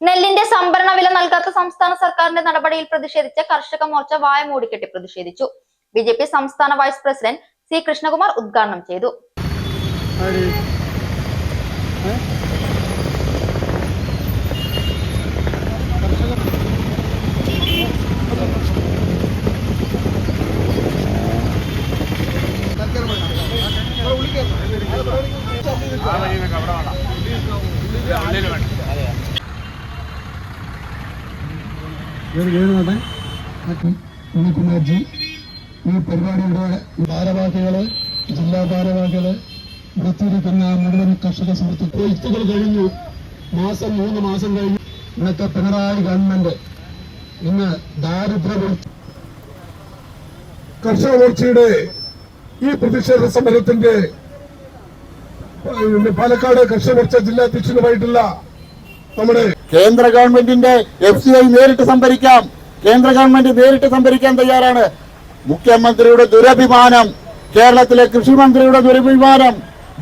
നെല്ലിന്റെ സംഭരണ വില നൽകാത്ത സംസ്ഥാന സർക്കാരിന്റെ നടപടിയിൽ പ്രതിഷേധിച്ച കർഷക മോർച്ച വായ മൂടിക്കെട്ടി പ്രതിഷേധിച്ചു. ബി ജെ പി സംസ്ഥാന വൈസ് പ്രസിഡന്റ് സി കൃഷ്ണകുമാർ ഉദ്ഘാടനം ചെയ്തു. ഏത് ഉണ്ണിക്കുമാർജി ഈ പരിപാടിയുടെ ഭാരവാഹികൾ ജില്ലാ ഭാരവാഹികൾ വൃത്തിയിരിക്കുന്ന മുഴുവൻ കർഷക സുഹൃത്തുക്കൾ ഇത്തുകൾ കഴിഞ്ഞു. മാസം മൂന്ന് മാസം കഴിഞ്ഞു. ഇന്നത്തെ പിണറായി ഗവൺമെന്റ് ഇന്ന് ദാരിദ്ര്യ കർഷക മോർച്ചയുടെ ഈ പ്രതിഷേധ സമരത്തിന്റെ പാലക്കാട് കർഷക മോർച്ച ജില്ലാ അധ്യക്ഷനുമായിട്ടുള്ള നമ്മുടെ കേന്ദ്ര ഗവൺമെന്റിന്റെ എഫ് സി ഐ നേരിട്ട് സംഭരിക്കാം. കേന്ദ്ര ഗവൺമെന്റ് നേരിട്ട് സംഭരിക്കാൻ തയ്യാറാണ്. മുഖ്യമന്ത്രിയുടെ ദുരഭിമാനം കേരളത്തിലെ കൃഷിമന്ത്രിയുടെ ദുരഭിമാനം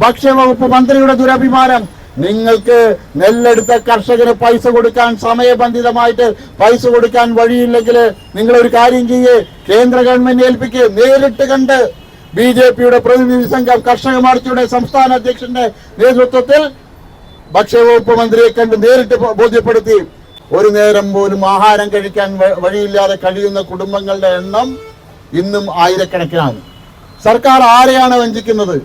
ഭക്ഷ്യവകുപ്പ് മന്ത്രിയുടെ ദുരഭിമാനം. നിങ്ങൾക്ക് നെല്ലെടുത്ത കർഷകന് പൈസ കൊടുക്കാൻ സമയബന്ധിതമായിട്ട് പൈസ കൊടുക്കാൻ വഴിയില്ലെങ്കിൽ നിങ്ങൾ ഒരു കാര്യം ചെയ്യേ. കേന്ദ്ര ഗവൺമെന്റ് ഏൽപ്പിക്ക്. നേരിട്ട് കണ്ട് ബി ജെ പിയുടെ പ്രതിനിധി സംഘം കർഷക മാർച്ചയുടെ സംസ്ഥാന അധ്യക്ഷന്റെ നേതൃത്വത്തിൽ ഭക്ഷ്യവകുപ്പ് മന്ത്രിയെ കണ്ട് നേരിട്ട് ബോധ്യപ്പെടുത്തി ഒരു നേരം പോലും ആഹാരം കഴിക്കാൻ വഴിയില്ലാതെ കഴിയുന്ന കുടുംബങ്ങളുടെ എണ്ണം ഇന്നും ആയിരക്കണക്കിനാണ്. സർക്കാർ ആരെയാണ് വഞ്ചിക്കുന്നത്?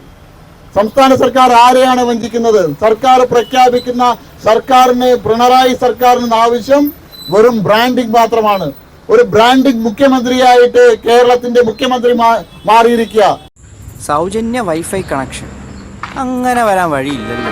സംസ്ഥാന സർക്കാർ ആരെയാണ് വഞ്ചിക്കുന്നത്? സർക്കാർ പ്രഖ്യാപിക്കുന്ന സർക്കാരിന് പിണറായി സർക്കാരിന് ആവശ്യം വെറും ബ്രാൻഡിംഗ് മാത്രമാണ്. ഒരു ബ്രാൻഡിംഗ് മുഖ്യമന്ത്രിയായിട്ട് കേരളത്തിന്റെ മുഖ്യമന്ത്രി മാറിയിരിക്കുക. സൗജന്യ വൈഫൈ കണക്ഷൻ. അങ്ങനെ വരാൻ വഴിയില്ലല്ലോ.